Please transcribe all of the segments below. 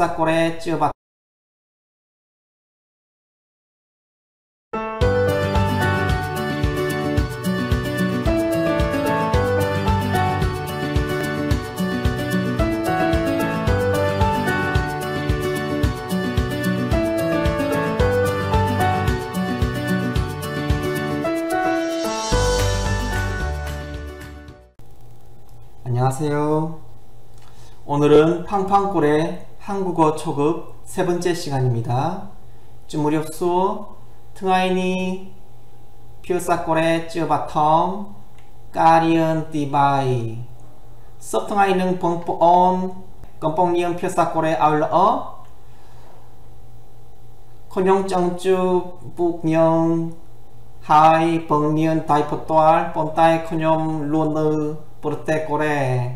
피어사골의 찌어박 안녕하세요. 오늘은 팡팡골의 한국어 초급 세 번째 시간입니다. 주무렵수 트와이니 피어사골의 찌어바텀 까리언 디바이 섭통아이는 벙뽀온 껌뽕리언 피어사골의 아울러 pon tai khôn nhông luôn nư porte kore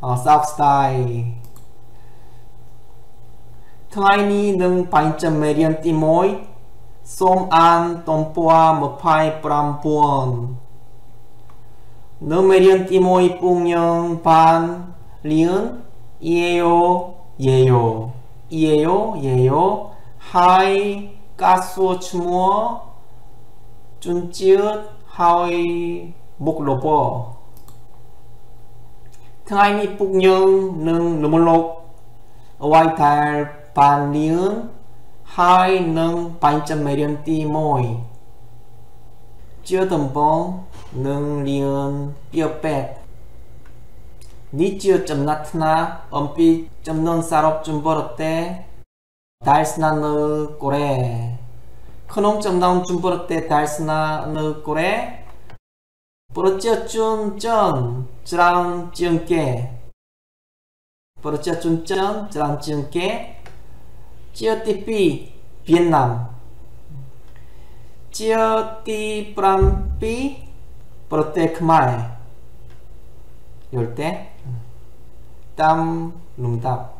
south style ថ្ងៃនេះនឹងបញ្ចមេរៀនទី1សូមអានទំព័រ29នៅមេរៀនទី1ពុងយើងបានរៀន EAO EAO EAO EAO ហើយការសួរឈ្មោះជន់ជាតិហើយមុខលបថ្ងៃនេះពុកយើងនឹងលំលោកអ្វីដែល 발리은 하이 능 반점 매련 띠모이 쩌던봉 능 리은 뼈백 니찌어 점 나트나 엄빛 점넌 쌀업 좀 벌었대 달스나 느 꼬래 큰홍 점 나온 좀 벌었대 달스나 느 꼬래 벌었지어 쭌쩐 쯔람 쯔은깨 벌었지어 쭌쩐 쯔람 쯔은깨 Chioti pi Việt Nam Chioti prampi Protect my 이럴 때땀 룽답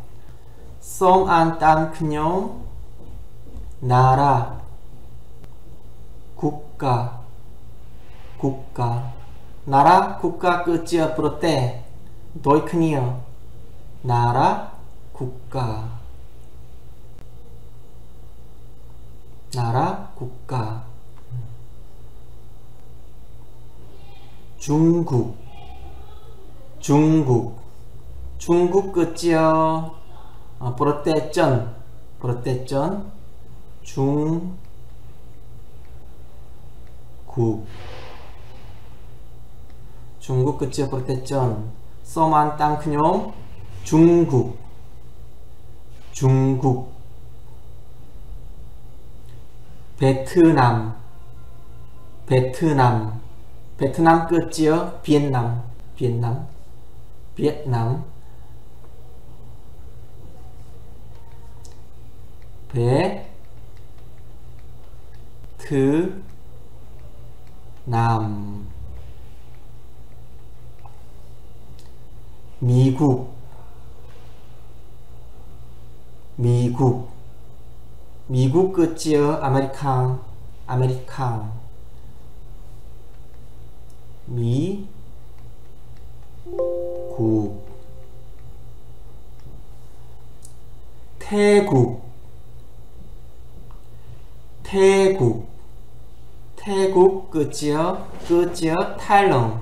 솜안 땀 그녀 나라 국가 국가 나라 국가 끝이 앞으로 때 도이크니어 나라 국가 나라, 국가. 중국. 중국. 중국 끝이요. 어, 브로떼전. 브로떼전. 중국. 중국 끝이요 브로떼전. 소만 땅크뇽 중국. 중국. 베트남. 베트남. 베트남 끝이요? 비엔남. 비엔남? 비엔남? 배, 트, 남, 미국, 미국, 미국 끝이요, 아메리칸, 아메리칸, 미, 국, 태국, 태국. 태국 끝이요 끝이요 탈롱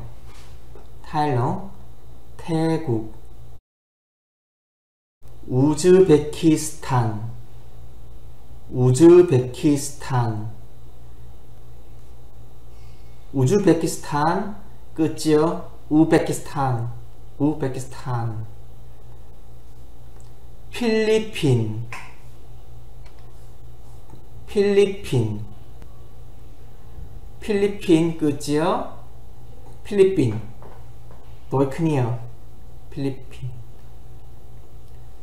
탈롱 태국. 우즈베키스탄 우즈베키스탄. 우즈베키스탄 끝이요? 우베키스탄. 우베키스탄. 필리핀. 필리핀. 필리핀 끝이요? 필리핀. 큰이요. 필리핀.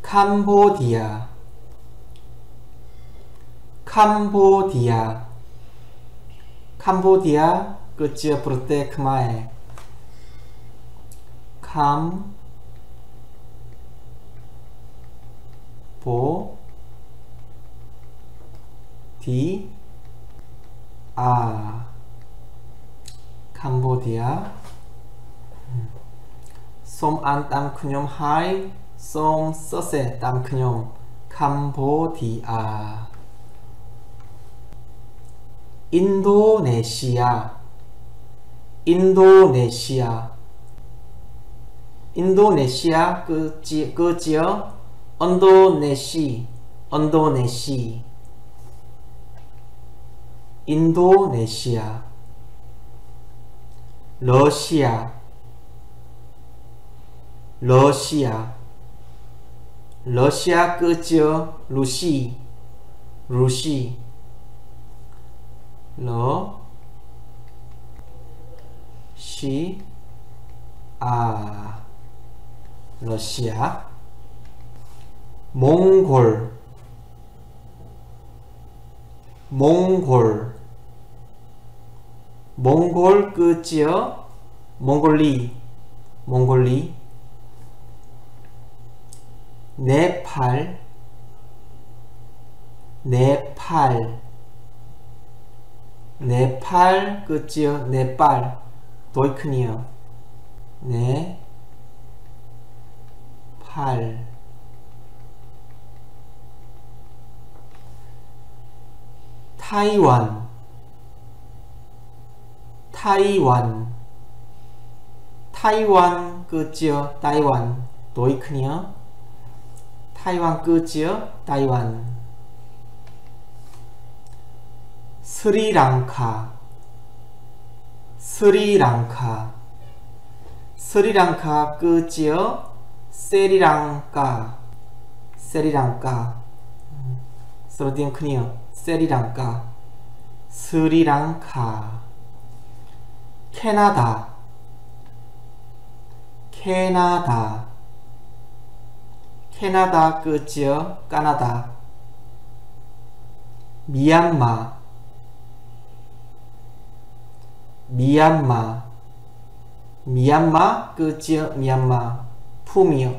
캄보디아 캄보디아. 캄보디아 끝이요 부르테 크마에. 캄보 D, A 캄보디아. 솜안 땀 큰놈 하이 솜 서세 땀 큰놈 캄보디아 인도네시아. 인도네시아. 인도네시아 그, 지, 그 지역? 언도네시. 언도네시. 인도네시아. 러시아. 러시아. 러시아 그 지역? 루시. 루시 러 시, 아, 러시아, 몽골, 몽골, 몽골 끝이요, 몽골리, 몽골리, 네팔, 네팔, 네팔 끝이요, 네팔. 도이크니어 네, 팔, 타이완, 타이완, 타이완 끝이요, 타이완, 도이크니어 타이완 끝이요, 타이완, 스리랑카, 스리랑카. 스리랑카 끝이요? 세리랑카. 세리랑카. 스로디언 크니어 세리랑카. 스리랑카. 캐나다. 캐나다. 캐나다 끝이요? 까나다. 미얀마 미얀마. 미얀마? 그 지역 미얀마. 품이요.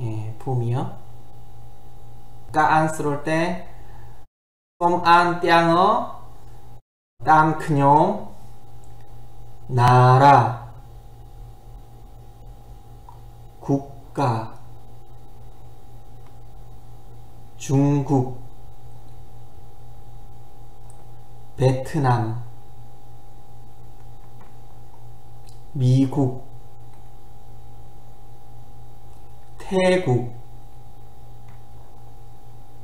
예, 품이요. 까안스러울 때 꼼안 땀 큰용 나라. 국가. 중국. 베트남 미국, 태국,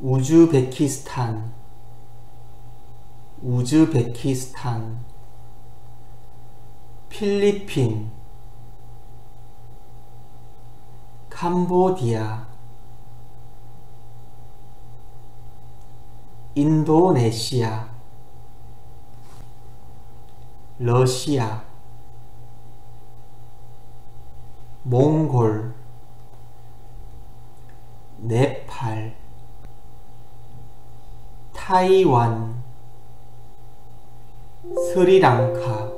우즈베키스탄, 우즈베키스탄, 필리핀, 캄보디아, 인도네시아, 러시아, 몽골, 네팔, 타이완, 스리랑카,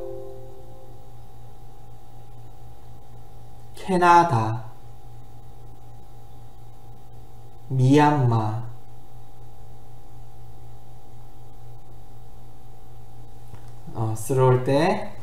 캐나다, 미얀마, 어, 스러울 때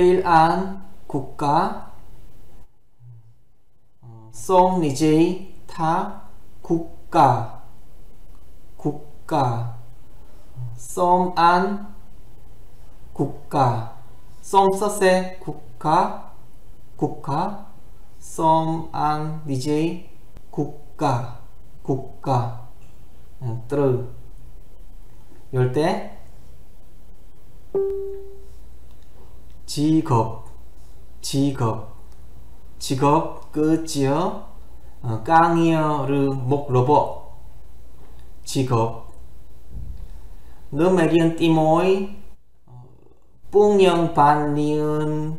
베일안 국가 송 니제이 타 국가 국가. 솜안 국가. 솜서세 국가 국가. 솜안 니제이 국가 국가. 뜨르 열때 직업 직업 직업 끝이요? 어, 깡이어르 목로보 직업. 너메리언 띠모이 뿡영 반니은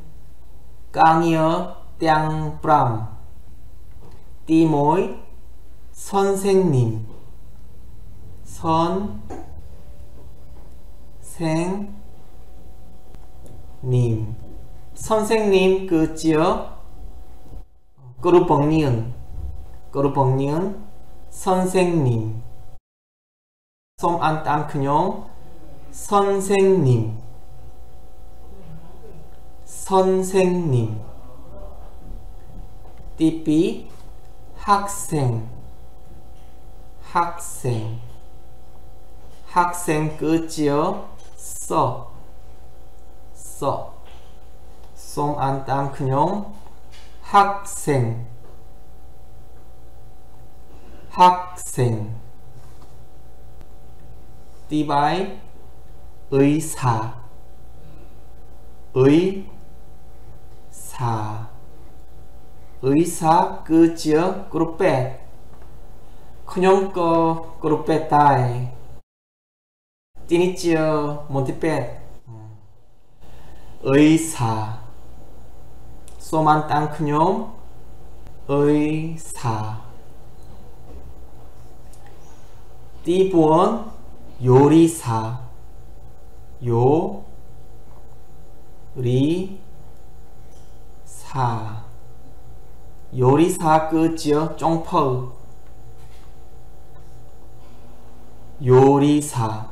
깡이어 땡프람. 띠모이 선생님. 선생 님 선생님 그지요 꼬르벙니은 꼬르벙니은 선생님. 솜안땀 그냥 선생님. 선생님. 띠삐 학생. 학생. 학생 끝이요 써 써. 솜안땀 그냥 학생. 학생. 띠바이 의사. 의사. 의사 그지어 그룹배 그냥 거 그룹배 다이. 띠니지어 몬티배 의사. 쏘만 땅 그냥 의사. 띠본 요리사. 요리사. 요리사 끝이요 쫑퍼 요리사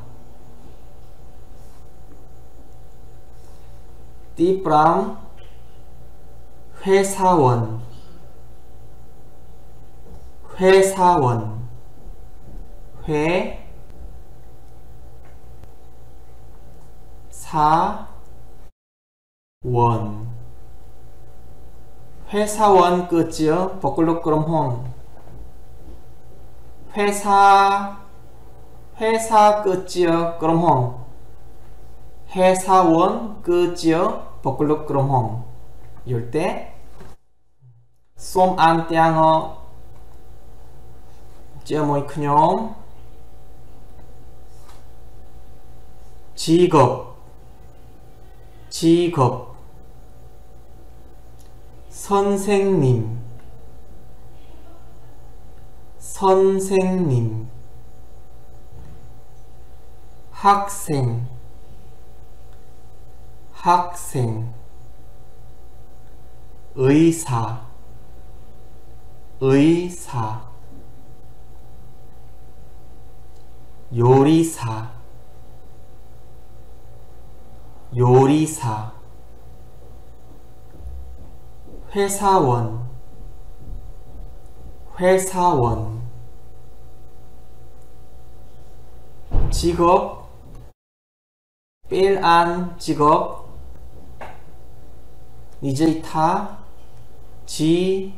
띠브람 회사원. 회사원. 회 사, 원. 회사원 끝이요? 버클로 그럼 홈 회사 회사 끝이요? 그럼 홈 회사원 끝이요 버클로 그럼 홈 이럴 때솜안 땡어 찌어 뭐이 크뇽 직업 직업 선생님 선생님 학생 학생 의사 의사 요리사 요리사 회사원 회사원. 직업 빌안 직업 니제이타 직업.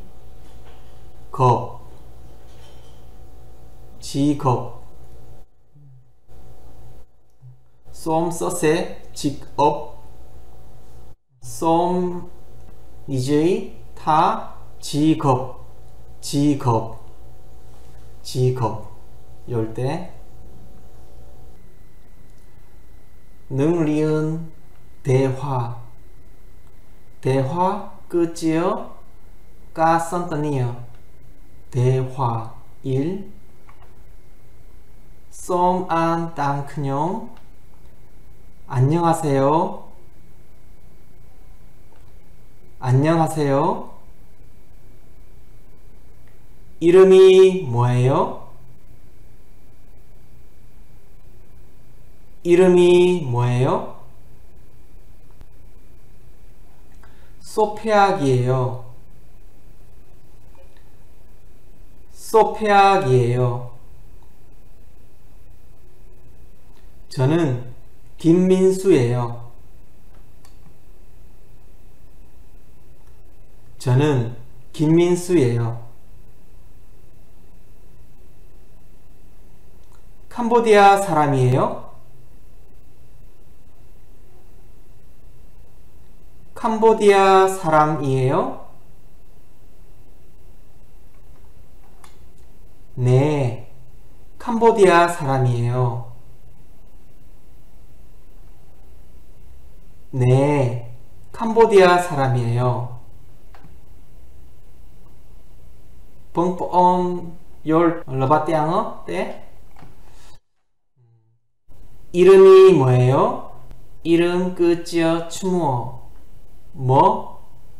직업. 쏨 써세 직업. 쏨 니제이 타 직업. 직업. 직업. 열때 능리은 대화 대화 끝이요? 까선떠니요? 대화 1 쏨안 땅크뇽? 안녕하세요? 안녕하세요? 이름이 뭐예요? 이름이 뭐예요? 소페악이에요. 소페악이에요. 저는 김민수예요. 저는 김민수예요. 캄보디아 사람이에요? 캄보디아 사람이에요? 네, 캄보디아 사람이에요. 네, 캄보디아 사람이에요. 뻥뻥 열 러바띠앙어 때 이름이 뭐예요? 이름 끝지어 추모 뭐?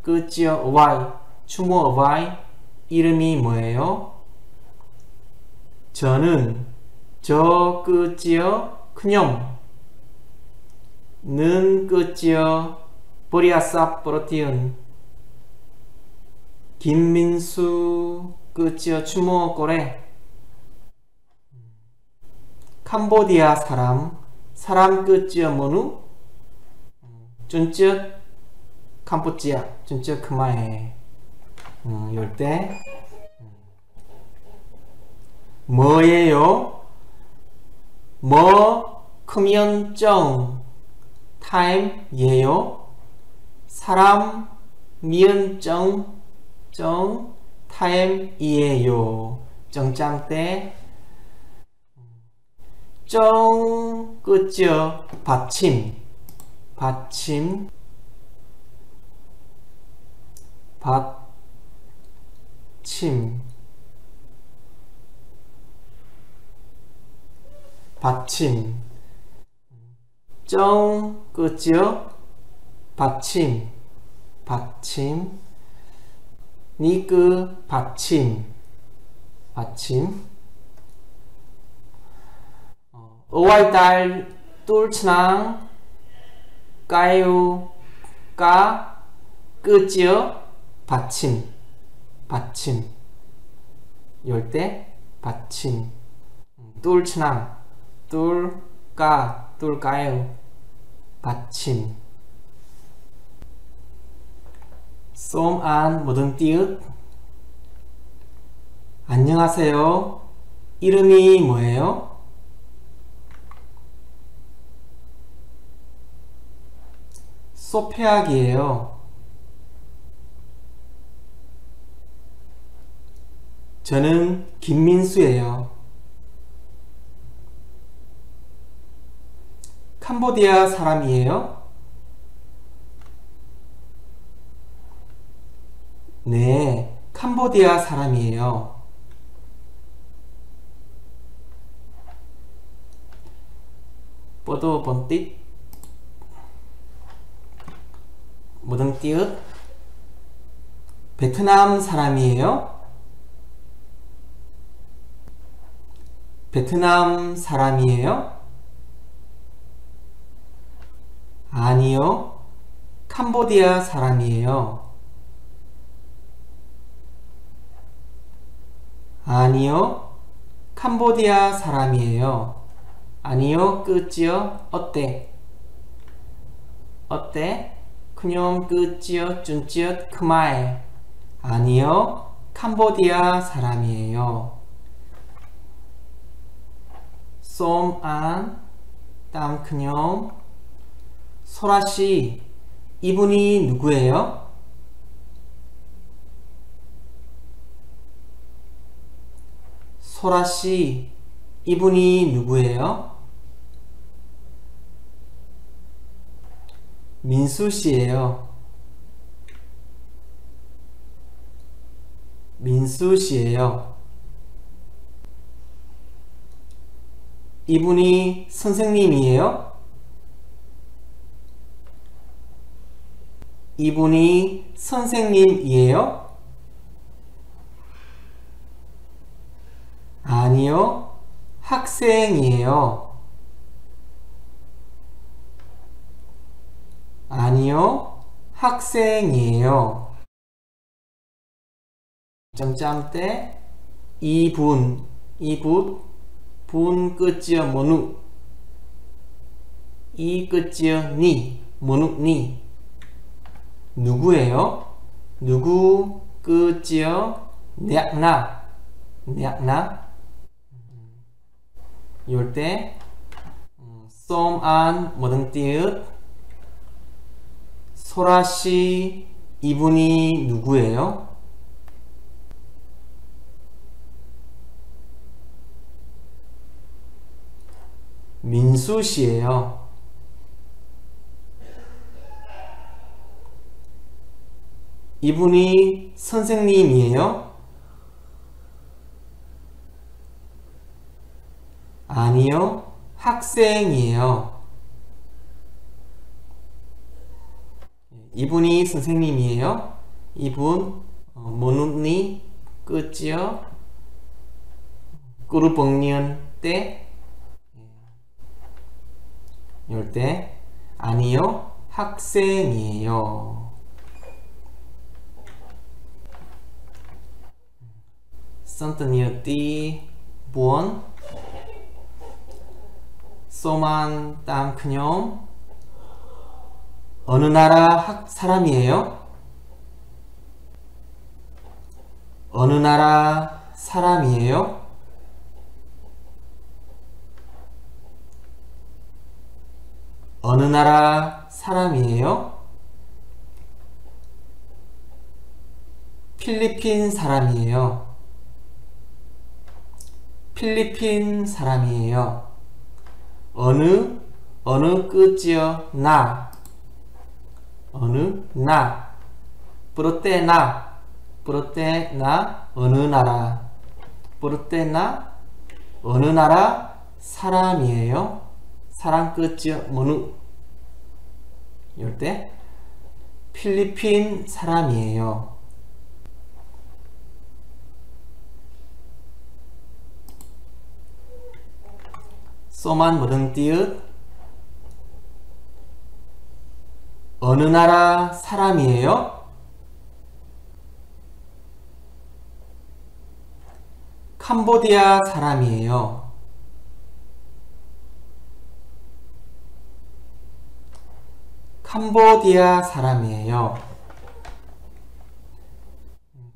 끝지어 y 추모 y 이름이 뭐예요? 저는 저 끝지어 그녀는 끝지어 보리아삽 프로티온 김민수 끝지어 추모 꼬레 캄보디아 사람. 사람 끝지어 뭐누? 준즉 캄보지아 준즉 그마에 음, 열때. 뭐예요? 뭐 크면 정 타임예요? 사람 미은 정, 정 타임이에요. 정장 때. 정, 끝이요. 받침, 받침, 받침, 받침, 정, 끝이요. 받침, 받침, 니그 받침, 받침, Ôi tai tul chnang 까요 까 끄지어 받침 받침. 열대 받침. chnang 뚫까 뚫까요. 받침. 쏨안 모든 띠읕 안녕하세요. 이름이 뭐예요? 소폐학이에요. 저는 김민수예요. 캄보디아 사람이에요? 네, 캄보디아 사람이에요. 뽀도 번띠 모든 띠읕 베트남 사람이에요? 베트남 사람이에요? 아니요. 캄보디아 사람이에요. 아니요. 캄보디아 사람이에요. 아니요. 끝이요. 어때? 어때? 그냥 끝지어 준지어 크마에 아니요 캄보디아 사람이에요 쏨안 그냥 소라씨 이분이 누구예요? 소라씨 이분이 누구예요? 민수 씨예요. 민수 씨예요. 이분이 선생님이에요? 이분이 선생님이에요? 아니요, 학생이에요. 아니요. 학생이에요. 점점 때 이분 이분 분 끝이여 뭐누. 이 끝이여 니 뭐누 니. 누구예요? 누구 끝이여? 내나. 내나. 이럴 때 쏨안 모든 띠읕. 소라 씨 이분이 누구예요? 민수 씨예요. 이분이 선생님이에요? 아니요, 학생이에요. 이분이 선생님이에요. 이분 어, 모누니 끝이요. 꾸르봉니언 때 이럴 때 아니요 학생이에요. 선트니어띠 buồn 소만 땅 그녀 어느 나라 학 사람이에요? 어느 나라 사람이에요? 어느 나라 사람이에요? 필리핀 사람이에요. 필리핀 사람이에요. 어느 어느 끝이요 나 어느 나 프로테 나 프로테 나 어느 나라 프로테 나 어느 나라 사람이에요. 사람 끝이요 어느 이럴 때 필리핀 사람이에요. 모든 띠읕 어느 나라 사람이에요? 캄보디아 사람이에요. 캄보디아 사람이에요.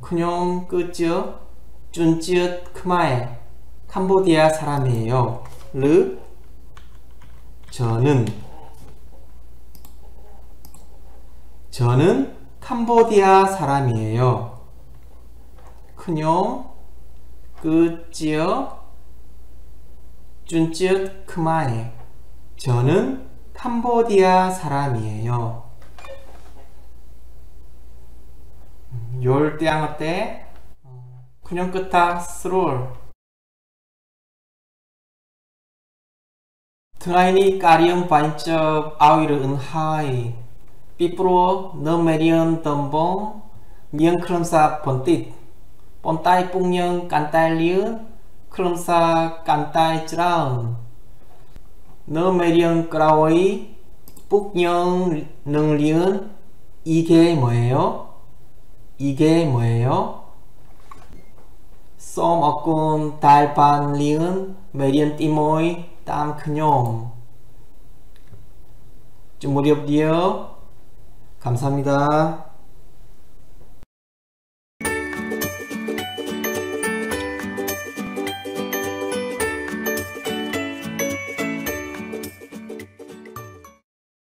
큰용 끝지어 준지읒 크마에 캄보디아 사람이에요. 르 저는 저는 캄보디아 사람이에요. 큰용 끝지어 준지읒 크마에 저는 캄보디아 사람이에요. 열대양 때 그냥 끝다 스롤 Teraini karium pancap awir un hai Pipro no merion tombong Miang krum sa pontit Pontai pung yang kantai liu Krum sa kantai chraun No merion krawai Puk yang nung liun 이 Nó 메리언 크라워의 북영 능리은 이게 뭐예요? 이게 뭐예요? 썸 어꾼 달반 리은 메리언 띠모이 땅 그뇽 좀 무렵 디어 감사합니다.